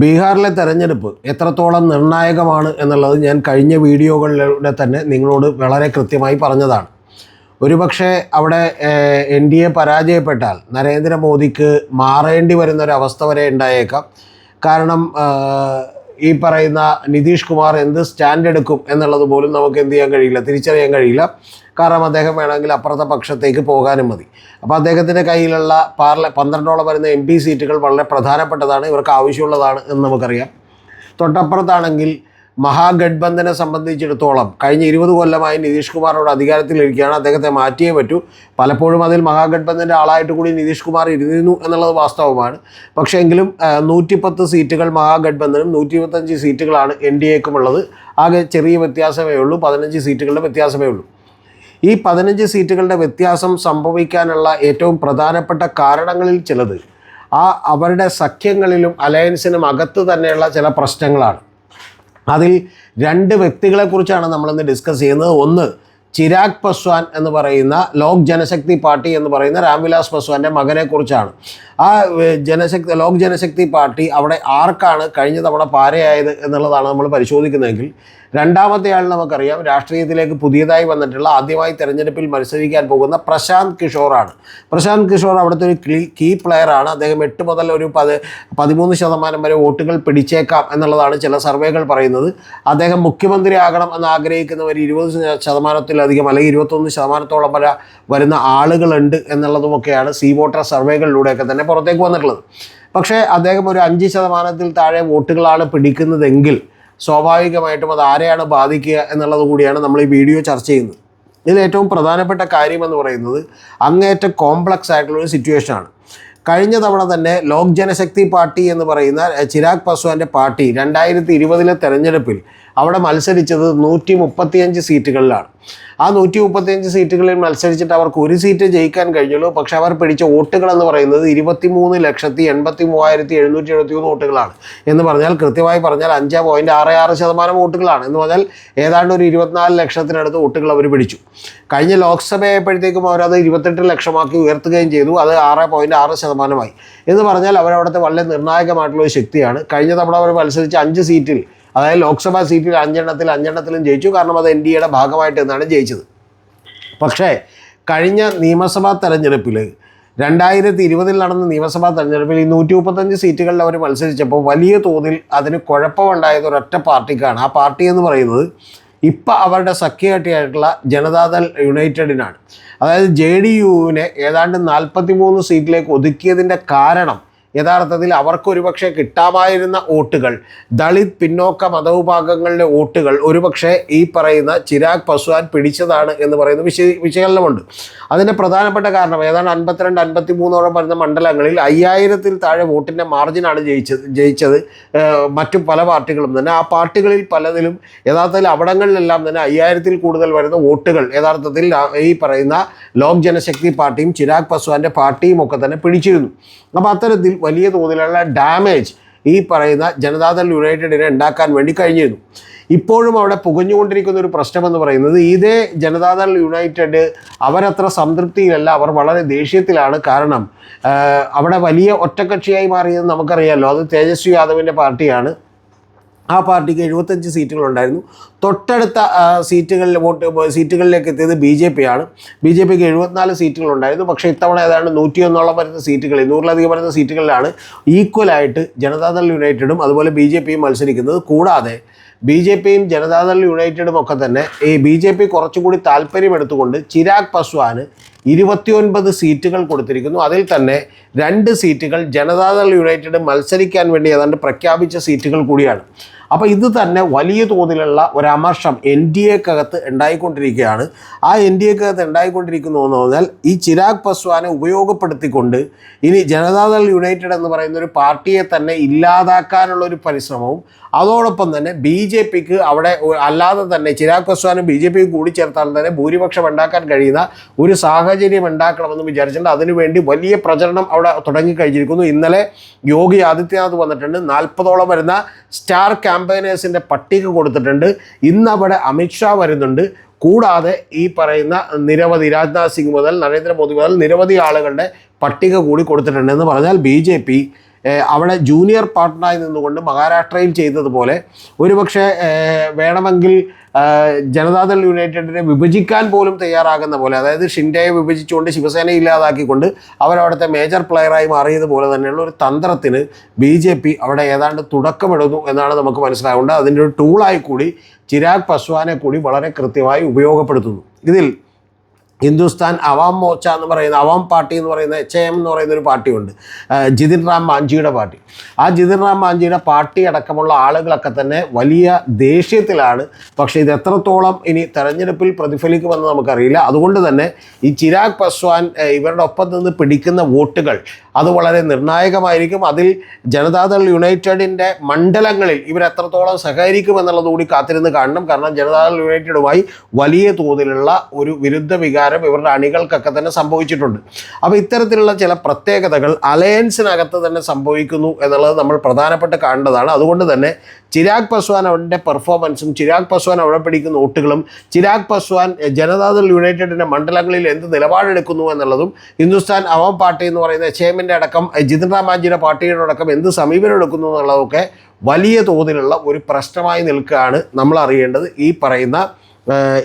ബീഹാറിലെ തെരഞ്ഞെടുപ്പ് എത്രത്തോളം നിർണായകമാണ് എന്നുള്ളത് ഞാൻ കഴിഞ്ഞ വീഡിയോകളിലൂടെ തന്നെ നിങ്ങളോട് വളരെ കൃത്യമായി പറഞ്ഞതാണ്. ഒരുപക്ഷെ അവിടെ എൻ ഡി എ പരാജയപ്പെട്ടാൽ നരേന്ദ്രമോദിക്ക് മാറേണ്ടി വരുന്ന ഒരു അവസ്ഥ വരെ ഉണ്ടായേക്കാം. കാരണം ഈ പറയുന്ന നിതീഷ് കുമാർ എന്ത് സ്റ്റാൻഡ് എടുക്കും എന്നുള്ളത് പോലും നമുക്ക് എന്ത് ചെയ്യാൻ കഴിയില്ല തിരിച്ചറിയാൻ കഴിയില്ല. കാരണം അദ്ദേഹം വേണമെങ്കിൽ അപ്പുറത്തെ പക്ഷത്തേക്ക് പോകാനും മതി. അപ്പോൾ അദ്ദേഹത്തിന്റെ കയ്യിലുള്ള പാർല പന്ത്രണ്ടോളം വരുന്ന എം പി സീറ്റുകൾ വളരെ പ്രധാനപ്പെട്ടതാണ് ഇവർക്ക് ആവശ്യമുള്ളതാണ് എന്ന് നമുക്കറിയാം. തൊട്ടപ്പുറത്താണെങ്കിൽ മഹാഗഡ്ബന്ധനെ സംബന്ധിച്ചിടത്തോളം കഴിഞ്ഞ ഇരുപത് കൊല്ലമായി നിതീഷ് കുമാറോട് അധികാരത്തിലിരിക്കുകയാണ്. അദ്ദേഹത്തെ മാറ്റിയേ പറ്റൂ. പലപ്പോഴും അതിൽ മഹാഗഡ്ബന്ധന്റെ ആളായിട്ട് കൂടി നിതീഷ് കുമാർ ഇരുന്നിരുന്നു എന്നുള്ളത് വാസ്തവമാണ്. പക്ഷേ എങ്കിലും നൂറ്റിപ്പത്ത് സീറ്റുകൾ മഹാഗഡ്ബന്ധനും നൂറ്റി ഇരുപത്തഞ്ച് സീറ്റുകളാണ് എൻ ഡി എക്കും ഉള്ളത്. ആകെ ചെറിയ വ്യത്യാസമേ ഉള്ളൂ. പതിനഞ്ച് സീറ്റുകളുടെ വ്യത്യാസമേ ഉള്ളൂ. ഈ പതിനഞ്ച് സീറ്റുകളുടെ വ്യത്യാസം സംഭവിക്കാനുള്ള ഏറ്റവും പ്രധാനപ്പെട്ട കാരണങ്ങളിൽ ചിലത് ആ അവരുടെ സഖ്യങ്ങളിലും അലയൻസിനും അകത്ത് തന്നെയുള്ള ചില പ്രശ്നങ്ങളാണ്. അതിൽ രണ്ട് വ്യക്തികളെക്കുറിച്ചാണ് നമ്മളിന്ന് ഡിസ്കസ് ചെയ്യുന്നത്. ഒന്ന് ചിരാഗ് പസ്വാൻ എന്ന് പറയുന്ന ലോക് ജനശക്തി പാർട്ടി എന്ന് പറയുന്ന രാംവിലാസ് പസ്വാന്റെ മകനെക്കുറിച്ചാണ് ആ ജനശക്തി ലോക് ജനശക്തി പാർട്ടി അവിടെ ആർക്കാണ് കഴിഞ്ഞ തവണ പാരയായത് എന്നുള്ളതാണ് നമ്മൾ പരിശോധിക്കുന്നതെങ്കിൽ രണ്ടാമത്തെ ആൾ നമുക്കറിയാം രാഷ്ട്രീയത്തിലേക്ക് പുതിയതായി വന്നിട്ടുള്ള ആദ്യമായി തെരഞ്ഞെടുപ്പിൽ മത്സരിക്കാൻ പോകുന്ന പ്രശാന്ത് കിഷോറാണ്. പ്രശാന്ത് കിഷോർ അവിടുത്തെ ഒരു കീ കീ പ്ലെയറാണ് അദ്ദേഹം എട്ട് മുതൽ ഒരു പത് പതിമൂന്ന് ശതമാനം വരെ വോട്ടുകൾ പിടിച്ചേക്കാം എന്നുള്ളതാണ് ചില സർവേകൾ പറയുന്നത്. അദ്ദേഹം മുഖ്യമന്ത്രി ആകണം എന്ന് ആഗ്രഹിക്കുന്നവർ ഇരുപത് ശതമാനത്തിലധികം അല്ലെങ്കിൽ ഇരുപത്തൊന്ന് ശതമാനത്തോളം വരെ വരുന്ന ആളുകളുണ്ട് എന്നുള്ളതുമൊക്കെയാണ് സി വോട്ടർ സർവേകളിലൂടെയൊക്കെ തന്നെ പുറത്തേക്ക് വന്നിട്ടുള്ളത്. പക്ഷേ അദ്ദേഹം ഒരു അഞ്ച് ശതമാനത്തിൽ താഴെ വോട്ടുകളാണ് പിടിക്കുന്നതെങ്കിൽ സ്വാഭാവികമായിട്ടും അത് ആരെയാണ് ബാധിക്കുക എന്നുള്ളത് കൂടിയാണ് നമ്മൾ ഈ വീഡിയോ ചർച്ച ചെയ്യുന്നത്. ഇതിൽ ഏറ്റവും പ്രധാനപ്പെട്ട കാര്യം എന്ന് പറയുന്നത് അങ്ങേറ്റം കോംപ്ലക്സ് ആയിട്ടുള്ള ഒരു സിറ്റുവേഷനാണ്. കഴിഞ്ഞ തവണ തന്നെ ലോക് ജനശക്തി പാർട്ടി എന്ന് പറയുന്ന ചിരാഗ് പസ്വാന്റെ പാർട്ടി രണ്ടായിരത്തി ഇരുപതിലെ തെരഞ്ഞെടുപ്പിൽ അവിടെ മത്സരിച്ചത് നൂറ്റി മുപ്പത്തിയഞ്ച് സീറ്റുകളിലാണ്. ആ നൂറ്റി മുപ്പത്തിയഞ്ച് സീറ്റുകളിൽ മത്സരിച്ചിട്ട് അവർക്ക് ഒരു സീറ്റ് ജയിക്കാൻ കഴിഞ്ഞുള്ളൂ. പക്ഷെ അവർ പിടിച്ച വോട്ടുകൾ എന്ന് പറയുന്നത് ഇരുപത്തി മൂന്ന് ലക്ഷത്തി എൺപത്തി മൂവായിരത്തി എഴുന്നൂറ്റി എഴുപത്തി മൂന്ന് വോട്ടുകളാണ്. എന്ന് പറഞ്ഞാൽ കൃത്യമായി പറഞ്ഞാൽ അഞ്ച് പോയിന്റ് ആറ് ആറ് ശതമാനം വോട്ടുകളാണ്. എന്ന് പറഞ്ഞാൽ ഏതാണ്ട് ഒരു ഇരുപത്തിനാല് ലക്ഷത്തിനടുത്ത് വോട്ടുകൾ അവർ പിടിച്ചു. കഴിഞ്ഞ ലോക്സഭയായപ്പോഴത്തേക്കും അവരത് ഇരുപത്തെട്ട് ലക്ഷമാക്കി ഉയർത്തുകയും ചെയ്തു. അത് ആറ് പോയിന്റ് ആറ് ശതമാനമായി. എന്ന് പറഞ്ഞാൽ അവരവിടുത്തെ വളരെ നിർണായകമായിട്ടുള്ള ഒരു ശക്തിയാണ്. കഴിഞ്ഞ തവണ അവർ മത്സരിച്ച അഞ്ച് സീറ്റിൽ അതായത് ലോക്സഭാ സീറ്റിൽ അഞ്ചെണ്ണത്തിൽ അഞ്ചെണ്ണത്തിലും ജയിച്ചു. കാരണം അത് എൻ ഡി എയുടെ ഭാഗമായിട്ട് എന്നാണ് ജയിച്ചത്. പക്ഷേ കഴിഞ്ഞ നിയമസഭാ തെരഞ്ഞെടുപ്പിൽ രണ്ടായിരത്തി ഇരുപതിൽ നടന്ന നിയമസഭാ തെരഞ്ഞെടുപ്പിൽ ഈ നൂറ്റി മുപ്പത്തഞ്ച് സീറ്റുകളിൽ അവർ മത്സരിച്ചപ്പോൾ വലിയ തോതിൽ അതിന് കുഴപ്പമുണ്ടായത് ഒരൊറ്റ പാർട്ടിക്കാണ്. ആ പാർട്ടി എന്ന് പറയുന്നത് ഇപ്പം അവരുടെ സഖ്യകട്ടിയായിട്ടുള്ള ജനതാദൾ യുണൈറ്റഡിനാണ്. അതായത് ജെ ഡി യുവിനെ ഏതാണ്ട് നാൽപ്പത്തി മൂന്ന് സീറ്റിലേക്ക് ഒതുക്കിയതിന്റെ കാരണം യഥാർത്ഥത്തിൽ അവർക്കൊരുപക്ഷെ കിട്ടാമായിരുന്ന വോട്ടുകൾ ദളിത് പിന്നോക്ക മതവിഭാഗങ്ങളുടെ വോട്ടുകൾ ഒരുപക്ഷെ ഈ പറയുന്ന ചിരാഗ് പസ്വാൻ പിടിച്ചതാണ് എന്ന് പറയുന്ന വിശ വിശകലനമുണ്ട്. അതിന്റെ പ്രധാനപ്പെട്ട കാരണം ഏതാണ്ട് അൻപത്തിരണ്ട് അൻപത്തി മൂന്നോളം വരുന്ന മണ്ഡലങ്ങളിൽ അയ്യായിരത്തിൽ താഴെ വോട്ടിന്റെ മാർജിനാണ് ജയിച്ചത് ജയിച്ചത് മറ്റു പല പാർട്ടികളും തന്നെ. ആ പാർട്ടികളിൽ പലതിലും യഥാർത്ഥത്തിൽ അവിടങ്ങളിലെല്ലാം തന്നെ അയ്യായിരത്തിൽ കൂടുതൽ വരുന്ന വോട്ടുകൾ യഥാർത്ഥത്തിൽ ഈ പറയുന്ന ലോക് ജനശക്തി പാർട്ടിയും ചിരാഗ് പസ്വാന്റെ പാർട്ടിയും ഒക്കെ തന്നെ പിടിച്ചിരുന്നു. അപ്പോൾ അത്തരത്തിൽ വലിയ തോതിലുള്ള ഡാമേജ് ഈ പറയുന്ന ജനതാദൾ യുണൈറ്റഡിനെ ഉണ്ടാക്കാൻ വേണ്ടി കഴിഞ്ഞിരുന്നു. ഇപ്പോഴും അവിടെ പുകഞ്ഞുകൊണ്ടിരിക്കുന്ന ഒരു പ്രശ്നമെന്ന് പറയുന്നത് ഇതേ ജനതാദൾ യുണൈറ്റഡ് അവരത്ര സംതൃപ്തിയിലല്ല അവർ വളരെ ദേഷ്യത്തിലാണ്. കാരണം അവിടെ വലിയ ഒറ്റക്കക്ഷിയായി മാറിയത് നമുക്കറിയാമല്ലോ അത് തേജസ്വി യാദവിന്റെ പാർട്ടിയാണ്. ആ പാർട്ടിക്ക് എഴുപത്തഞ്ച് സീറ്റുകളുണ്ടായിരുന്നു. തൊട്ടടുത്ത സീറ്റുകളിൽ വോട്ട് സീറ്റുകളിലേക്ക് എത്തിയത് ബി ജെ പി ആണ്. ബി ജെ പിക്ക് എഴുപത്തിനാല് സീറ്റുകളുണ്ടായിരുന്നു. പക്ഷേ ഇത്തവണ ഏതാണ്ട് നൂറ്റിയൊന്നോളം വരുന്ന സീറ്റുകളിൽ നൂറിലധികം വരുന്ന സീറ്റുകളിലാണ് ഈക്വലായിട്ട് ജനതാദൾ യുണൈറ്റഡും അതുപോലെ ബി ജെ പിയും മത്സരിക്കുന്നത്. കൂടാതെ ബി ജെ പിയും ജനതാദൾ യുണൈറ്റഡും ഒക്കെ തന്നെ ഈ ബി ജെ പി കുറച്ചുകൂടി താല്പര്യമെടുത്തുകൊണ്ട് ചിരാഗ് പസ്വാന് ഇരുപത്തിയൊൻപത് സീറ്റുകൾ കൊടുത്തിരിക്കുന്നു. അതിൽ തന്നെ രണ്ട് സീറ്റുകൾ ജനതാദൾ യുണൈറ്റഡ് മത്സരിക്കാൻ വേണ്ടി ഏതാണ്ട് പ്രഖ്യാപിച്ച സീറ്റുകൾ കൂടിയാണ്. അപ്പോൾ ഇത് തന്നെ വലിയ തോതിലുള്ള ഒരു അമർഷം എൻ ഡി എക്കകത്ത് ഉണ്ടായിക്കൊണ്ടിരിക്കുകയാണ്. ആ എൻ ഡി എക്കകത്ത് ഉണ്ടായിക്കൊണ്ടിരിക്കുന്നു എന്ന് പറഞ്ഞാൽ ഈ ചിരാഗ് പസ്വാനെ ഉപയോഗപ്പെടുത്തിക്കൊണ്ട് ഇനി ജനതാദൾ യുണൈറ്റഡ് എന്ന് പറയുന്ന ഒരു പാർട്ടിയെ തന്നെ ഇല്ലാതാക്കാനുള്ള ഒരു പരിശ്രമവും അതോടൊപ്പം തന്നെ ബി ജെ പിക്ക് അവിടെ അല്ലാതെ തന്നെ ചിരാഗ് പസ്വാനും ബി ജെ പിക്ക് കൂടി ചേർത്താൽ തന്നെ ഭൂരിപക്ഷം ഉണ്ടാക്കാൻ കഴിയുന്ന ഒരു സാഹചര്യം ഉണ്ടാക്കണമെന്ന് വിചാരിച്ചിട്ടുണ്ട്. അതിനുവേണ്ടി വലിയ പ്രചരണം അവിടെ തുടങ്ങിക്കഴിഞ്ഞിരിക്കുന്നു. ഇന്നലെ യോഗി ആദിത്യനാഥ് വന്നിട്ടുണ്ട്. നാൽപ്പതോളം വരുന്ന സ്റ്റാർ ക്യാമ്പയിനേഴ്സിന്റെ പട്ടിക കൊടുത്തിട്ടുണ്ട്. ഇന്നവിടെ അമിത്ഷാ വരുന്നുണ്ട്. കൂടാതെ ഈ പറയുന്ന നിരവധി രാജ്നാഥ് സിംഗ് മുതൽ നരേന്ദ്രമോദി മുതൽ നിരവധി ആളുകളുടെ പട്ടിക കൂടി കൊടുത്തിട്ടുണ്ട് എന്ന് പറഞ്ഞാൽ ബി ജെ പി അവിടെ ജൂനിയർ പാർട്ട്ണറായി നിന്നുകൊണ്ട് മഹാരാഷ്ട്രയിൽ ചെയ്തതുപോലെ ഒരുപക്ഷെ വേണമെങ്കിൽ ജനതാദൾ യുണൈറ്റഡിനെ വിഭജിക്കാൻ പോലും തയ്യാറാകുന്ന പോലെ അതായത് ഷിൻഡയെ വിഭജിച്ചുകൊണ്ട് ശിവസേനയെ ഇല്ലാതാക്കിക്കൊണ്ട് അവരവിടുത്തെ മേജർ പ്ലെയറായി മാറിയതുപോലെ തന്നെയുള്ള ഒരു തന്ത്രത്തിന് ബി ജെ പി അവിടെ ഏതാണ്ട് തുടക്കമിടുന്നു എന്നാണ് നമുക്ക് മനസ്സിലാവേണ്ടത് അതിന്റെ ഒരു ടൂളായി കൂടി ചിരാഗ് പസ്വാനെ കൂടി വളരെ കൃത്യമായി ഉപയോഗപ്പെടുത്തുന്നു. ഇതിൽ ഹിന്ദുസ്ഥാൻ അവാം മോർച്ച എന്ന് പറയുന്ന അവാം പാർട്ടി എന്ന് പറയുന്ന എച്ച് എം എന്ന് പറയുന്ന ഒരു പാർട്ടിയുണ്ട്. ജിതിൻ റാം മാഞ്ചിയുടെ പാർട്ടി. ആ ജിതിൻ റാം മാഞ്ചിയുടെ പാർട്ടി അടക്കമുള്ള ആളുകളൊക്കെ തന്നെ വലിയ ദേഷ്യത്തിലാണ്. പക്ഷേ ഇത് എത്രത്തോളം ഇനി തെരഞ്ഞെടുപ്പിൽ പ്രതിഫലിക്കുമെന്ന് നമുക്കറിയില്ല. അതുകൊണ്ട് തന്നെ ഈ ചിരാഗ് പസ്വാൻ ഇവരുടെ ഒപ്പം നിന്ന് പിടിക്കുന്ന വോട്ടുകൾ അത് വളരെ നിർണായകമായിരിക്കും. അതിൽ ജനതാദൾ യുണൈറ്റഡിന്റെ മണ്ഡലങ്ങളിൽ ഇവരെത്രത്തോളം സഹകരിക്കുമെന്നുള്ളത് കൂടി കാത്തിരുന്ന് കാണണം. കാരണം ജനതാദൾ യുണൈറ്റഡുമായി വലിയ തോതിലുള്ള ഒരു വിരുദ്ധ വികാരം ഇവരുടെ അണികൾക്കൊക്കെ തന്നെ സംഭവിച്ചിട്ടുണ്ട്. അപ്പോൾ ഇത്തരത്തിലുള്ള ചില പ്രത്യേകതകൾ അലയൻസിനകത്ത് തന്നെ സംഭവിക്കുന്നു എന്നുള്ളത് നമ്മൾ പ്രധാനപ്പെട്ട് കാണേണ്ടതാണ്. അതുകൊണ്ട് തന്നെ ചിരാഗ് പസ്വാൻ അവരുടെ പെർഫോമൻസും ചിരാഗ് പസ്വാൻ അവിടെ പിടിക്കുന്ന വോട്ടുകളും ചിരാഗ് പസ്വാൻ ജനതാദൾ യുണൈറ്റഡിന്റെ മണ്ഡലങ്ങളിൽ എന്ത് നിലപാടെടുക്കുന്നു എന്നുള്ളതും ഹിന്ദുസ്ഥാൻ അവാം പാർട്ടി എന്ന് പറയുന്ന എച്ച് എമ്മിന്റെ അടക്കം ജിതിൻ പാർട്ടിയുടെ അടക്കം എന്ത് സമീപനം എടുക്കുന്നു എന്നുള്ളതൊക്കെ വലിയ തോതിലുള്ള ഒരു പ്രശ്നമായി നിൽക്കുകയാണ് നമ്മൾ അറിയേണ്ടത് ഈ പറയുന്ന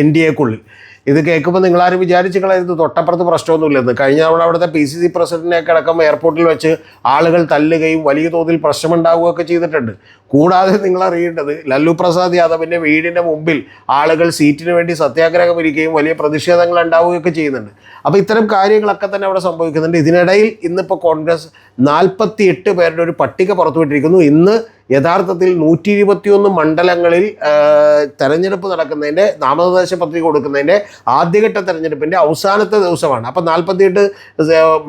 എൻ ഡി എക്കുള്ളിൽ. ഇത് കേൾക്കുമ്പോൾ നിങ്ങളാരും വിചാരിച്ചു കളയരുത് തൊട്ടപ്പുറത്ത് പ്രശ്നമൊന്നുമില്ലെന്ന്. കഴിഞ്ഞ തവണ അവിടുത്തെ പി സി സി പ്രസിഡന്റിനെയൊക്കെ അടക്കം എയർപോർട്ടിൽ വെച്ച് ആളുകൾ തല്ലുകയും വലിയ തോതിൽ പ്രശ്നമുണ്ടാവുകയൊക്കെ ചെയ്തിട്ടുണ്ട്. കൂടാതെ നിങ്ങൾ അറിയേണ്ടത് ലല്ലു പ്രസാദ് യാദവിന്റെ വീടിന്റെ മുമ്പിൽ ആളുകൾ സീറ്റിന് വേണ്ടി സത്യാഗ്രഹം ഇരിക്കുകയും വലിയ പ്രതിഷേധങ്ങൾ ഉണ്ടാവുകയൊക്കെ ചെയ്യുന്നുണ്ട്. അപ്പോൾ ഇത്തരം കാര്യങ്ങളൊക്കെ തന്നെ അവിടെ സംഭവിക്കുന്നുണ്ട്. ഇതിനിടയിൽ ഇന്നിപ്പോൾ കോൺഗ്രസ് നാൽപ്പത്തി എട്ട് പേരുടെ ഒരു പട്ടിക പുറത്തുവിട്ടിരിക്കുന്നു. ഇന്ന് യഥാർത്ഥത്തിൽ നൂറ്റി ഇരുപത്തിയൊന്ന് മണ്ഡലങ്ങളിൽ തെരഞ്ഞെടുപ്പ് നടക്കുന്നതിന്റെ നാമനിർദ്ദേശ പത്രിക കൊടുക്കുന്നതിന്റെ ആദ്യഘട്ട തെരഞ്ഞെടുപ്പിന്റെ അവസാനത്തെ ദിവസമാണ്. അപ്പോൾ നാൽപ്പത്തിയെട്ട്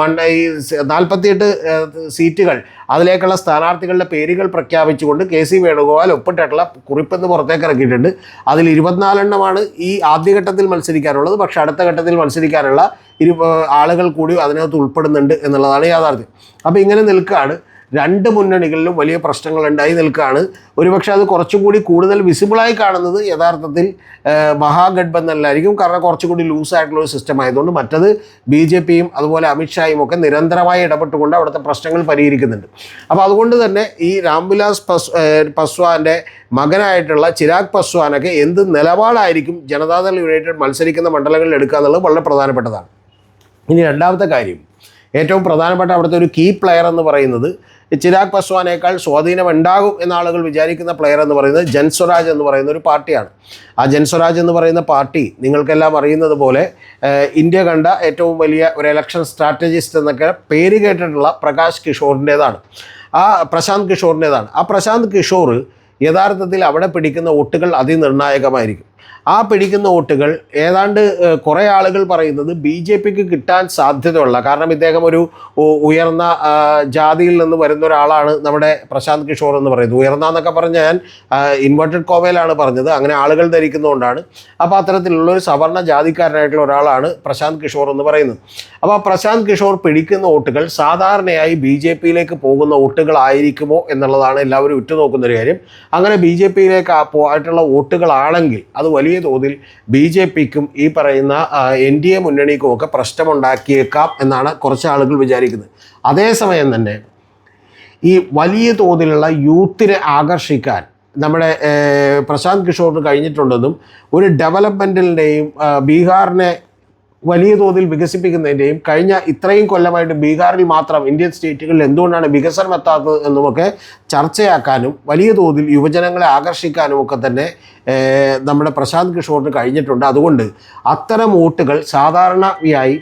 മണ്ഡ ഈ നാൽപ്പത്തിയെട്ട് സീറ്റുകൾ അതിലേക്കുള്ള സ്ഥാനാർത്ഥികളുടെ പേരുകൾ പ്രഖ്യാപിച്ചുകൊണ്ട് കെ സി വേണുഗോപാൽ ഒപ്പിട്ടിട്ടുള്ള കുറിപ്പെന്ന് പുറത്തേക്ക് ഇറക്കിയിട്ടുണ്ട്. അതിൽ ഇരുപത്തിനാലെണ്ണമാണ് ഈ ആദ്യഘട്ടത്തിൽ മത്സരിക്കാനുള്ളത്. പക്ഷേ അടുത്ത ഘട്ടത്തിൽ മത്സരിക്കാനുള്ള ഇരു ആളുകൾ കൂടി അതിനകത്ത് ഉൾപ്പെടുന്നുണ്ട് എന്നുള്ളതാണ് യാഥാർത്ഥ്യം. അപ്പോൾ ഇങ്ങനെ നിൽക്കുകയാണ് രണ്ട് മുന്നണികളിലും വലിയ പ്രശ്നങ്ങൾ ഉണ്ടായി നിൽക്കുകയാണ്. ഒരുപക്ഷെ അത് കുറച്ചുകൂടി കൂടുതൽ വിസിബിളായി കാണുന്നത് യഥാർത്ഥത്തിൽ മഹാഗഡ്ബന്ധനിലായിരിക്കും കാരണം കുറച്ചുകൂടി ലൂസ് ലൂസായിട്ടുള്ള ഒരു സിസ്റ്റം ആയതുകൊണ്ട് മറ്റത് ബി ജെ പിയും അതുപോലെ അമിത്ഷായും ഒക്കെ നിരന്തരമായി ഇടപെട്ടുകൊണ്ട് അവിടുത്തെ പ്രശ്നങ്ങൾ പരിഹരിക്കുന്നുണ്ട്. അപ്പോൾ അതുകൊണ്ട് തന്നെ ഈ രാംവിലാസ് പസ് പസ്വാന്റെ മകനായിട്ടുള്ള ചിരാഗ് പസ്വാനൊക്കെ എന്ത് നിലപാടായിരിക്കും ജനതാദൾ യുണൈറ്റഡ് മത്സരിക്കുന്ന മണ്ഡലങ്ങളിൽ എടുക്കുക എന്നുള്ളത് വളരെ പ്രധാനപ്പെട്ടതാണ്. ഇനി രണ്ടാമത്തെ കാര്യം. ഏറ്റവും പ്രധാനപ്പെട്ട അവിടുത്തെ ഒരു കീ പ്ലെയർ എന്ന് പറയുന്നത് ചിരാഗ് പസ്വാനേക്കാൾ സ്വാധീനം ഉണ്ടാകും എന്ന ആളുകൾ വിചാരിക്കുന്ന പ്ലെയർ എന്ന് പറയുന്നത് ജൻസ്വരാജ് എന്ന് പറയുന്ന ഒരു പാർട്ടിയാണ്. ആ ജൻസ്വരാജ് എന്ന് പറയുന്ന പാർട്ടി നിങ്ങൾക്കെല്ലാം അറിയുന്നത് പോലെ ഇന്ത്യ കണ്ട ഏറ്റവും വലിയ ഒരു ഇലക്ഷൻ സ്ട്രാറ്റജിസ്റ്റ് എന്നൊക്കെ പേര് കേട്ടിട്ടുള്ള പ്രകാശ് കിഷോറിന്റേതാണ്. ആ പ്രശാന്ത് കിഷോറിന്റേതാണ്. ആ പ്രശാന്ത് കിഷോർ യഥാർത്ഥത്തിൽ അവിടെ പിടിക്കുന്ന വോട്ടുകൾ അതിനിർണായകമായിരിക്കും. ആ പിടിക്കുന്ന വോട്ടുകൾ ഏതാണ്ട് കുറേ ആളുകൾ പറയുന്നത് ബി ജെ പിക്ക് കിട്ടാൻ സാധ്യതയുള്ള കാരണം ഇദ്ദേഹം ഒരു ഉയർന്ന ജാതിയിൽ നിന്ന് വരുന്ന ഒരാളാണ് നമ്മുടെ പ്രശാന്ത് കിഷോർ എന്ന് പറയുന്നത്. ഉയർന്ന എന്നൊക്കെ പറഞ്ഞ ഞാൻ ഇൻവെർട്ടഡ് കോവയിലാണ് പറഞ്ഞത്. അങ്ങനെ ആളുകൾ ധരിക്കുന്നതുകൊണ്ടാണ്. അപ്പോൾ അത്തരത്തിലുള്ള ഒരു സവർണ ജാതിക്കാരനായിട്ടുള്ള ഒരാളാണ് പ്രശാന്ത് കിഷോർ എന്ന് പറയുന്നത്. അപ്പോൾ പ്രശാന്ത് കിഷോർ പിടിക്കുന്ന വോട്ടുകൾ സാധാരണയായി ബി ജെ പിയിലേക്ക് പോകുന്ന വോട്ടുകളായിരിക്കുമോ എന്നുള്ളതാണ് എല്ലാവരും ഉറ്റുനോക്കുന്ന ഒരു കാര്യം. അങ്ങനെ ബി ജെ പിയിലേക്ക് പോയിട്ടുള്ള വോട്ടുകളാണെങ്കിൽ അത് വലിയ തോതിൽ ബി ജെ പിക്കും ഈ പറയുന്ന എൻ ഡി എ മുന്നണിക്കും ഒക്കെ പ്രശ്നമുണ്ടാക്കിയേക്കാം എന്നാണ് കുറച്ച് ആളുകൾ വിചാരിക്കുന്നത്. അതേസമയം തന്നെ ഈ വലിയ തോതിലുള്ള യൂത്തിനെ ആകർഷിക്കാൻ നമ്മുടെ പ്രശാന്ത് കിഷോറിന് കഴിഞ്ഞിട്ടുണ്ടെന്നും ഒരു ഡെവലപ്മെന്റിന്റെയും ബീഹാറിനെ വലിയ തോതിൽ വികസിപ്പിക്കുന്നതിന്റെയും കഴിഞ്ഞ ഇത്രയും കൊല്ലമായിട്ട് ബീഹാറിൽ മാത്രം ഇന്ത്യൻ സ്റ്റേറ്റുകളിൽ എന്തുകൊണ്ടാണ് വികസനം എത്താത്തത് എന്നുമൊക്കെ ചർച്ചയാക്കാനും വലിയ തോതിൽ യുവജനങ്ങളെ ആകർഷിക്കാനും ഒക്കെ തന്നെ നമ്മുടെ പ്രശാന്ത് കിഷോറിന് കഴിഞ്ഞിട്ടുണ്ട്. അതുകൊണ്ട് അത്തരം വോട്ടുകൾ സാധാരണയായി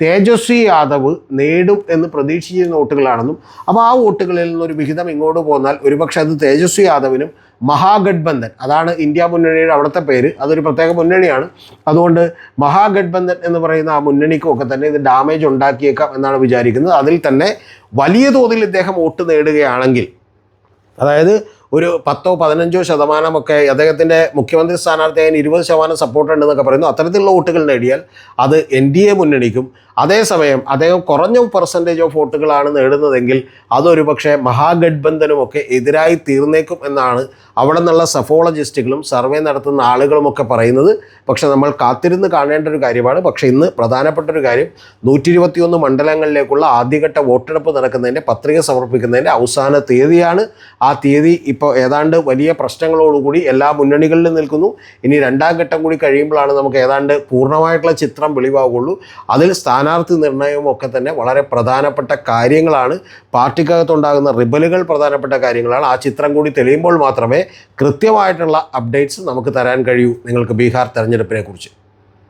തേജസ്വി യാദവ് നേടും എന്ന് പ്രതീക്ഷിച്ചിരുന്ന വോട്ടുകളാണെന്നും അപ്പോൾ ആ വോട്ടുകളിൽ നിന്നൊരു വിഹിതം ഇങ്ങോട്ട് പോന്നാൽ ഒരുപക്ഷെ അത് തേജസ്വി യാദവിനും മഹാഗഡ്ബന്ധൻ. അതാണ് ഇന്ത്യ മുന്നണിയുടെ അവിടുത്തെ പേര്. അതൊരു പ്രത്യേക മുന്നണിയാണ്. അതുകൊണ്ട് മഹാഗഡ്ബന്ധൻ എന്ന് പറയുന്ന ആ മുന്നണിക്കുമൊക്കെ തന്നെ ഇത് ഡാമേജ് ഉണ്ടാക്കിയേക്കാം എന്നാണ് വിചാരിക്കുന്നത്. അതിൽ തന്നെ വലിയ തോതിൽ ഇദ്ദേഹം വോട്ട് നേടുകയാണെങ്കിൽ അതായത് ഒരു പത്തോ പതിനഞ്ചോ ശതമാനമൊക്കെ അദ്ദേഹത്തിന്റെ മുഖ്യമന്ത്രി സ്ഥാനാർത്ഥിയായ ഇരുപത് ശതമാനം സപ്പോർട്ട് ഉണ്ടെന്നൊക്കെ പറയുന്നു. അത്തരത്തിലുള്ള വോട്ടുകൾ നേടിയാൽ അത് എൻ ഡി എ മുന്നണിക്കും അതേസമയം അദ്ദേഹം കുറഞ്ഞ പെർസെന്റേജ് ഓഫ് വോട്ടുകളാണ് നേടുന്നതെങ്കിൽ അതൊരു പക്ഷേ മഹാഗഡ്ബന്ധനുമൊക്കെ എതിരായി തീർന്നേക്കും എന്നാണ് അവിടെ നിന്നുള്ള സഫോളജിസ്റ്റുകളും സർവേ നടത്തുന്ന ആളുകളുമൊക്കെ പറയുന്നത്. പക്ഷെ നമ്മൾ കാത്തിരുന്ന് കാണേണ്ട ഒരു കാര്യമാണ്. പക്ഷേ ഇന്ന് പ്രധാനപ്പെട്ട ഒരു കാര്യം നൂറ്റി ഇരുപത്തിയൊന്ന് മണ്ഡലങ്ങളിലേക്കുള്ള ആദ്യഘട്ട വോട്ടെടുപ്പ് നടക്കുന്നതിന്റെ പത്രിക സമർപ്പിക്കുന്നതിന്റെ അവസാന തീയതിയാണ്. ആ തീയതി ഇപ്പോൾ ഏതാണ്ട് വലിയ പ്രശ്നങ്ങളോടുകൂടി എല്ലാ മുന്നണികളിലും നിൽക്കുന്നു. ഇനി രണ്ടാം ഘട്ടം കൂടി കഴിയുമ്പോഴാണ് നമുക്ക് ഏതാണ്ട് പൂർണമായിട്ടുള്ള ചിത്രം വെളിവാകുള്ളൂ അതിൽ സ്ഥാനാർത്ഥി നിർണയവും ഒക്കെ തന്നെ വളരെ പ്രധാനപ്പെട്ട കാര്യങ്ങളാണ്. പാർട്ടിക്കകത്തുണ്ടാകുന്ന റിബലുകൾ പ്രധാനപ്പെട്ട കാര്യങ്ങളാണ്. ആ ചിത്രം കൂടി തെളിയുമ്പോൾ മാത്രമേ കൃത്യമായിട്ടുള്ള അപ്ഡേറ്റ്സ് നമുക്ക് തരാൻ കഴിയൂ. നിങ്ങൾക്ക് ബീഹാർ തെരഞ്ഞെടുപ്പിനെ കുറിച്ച്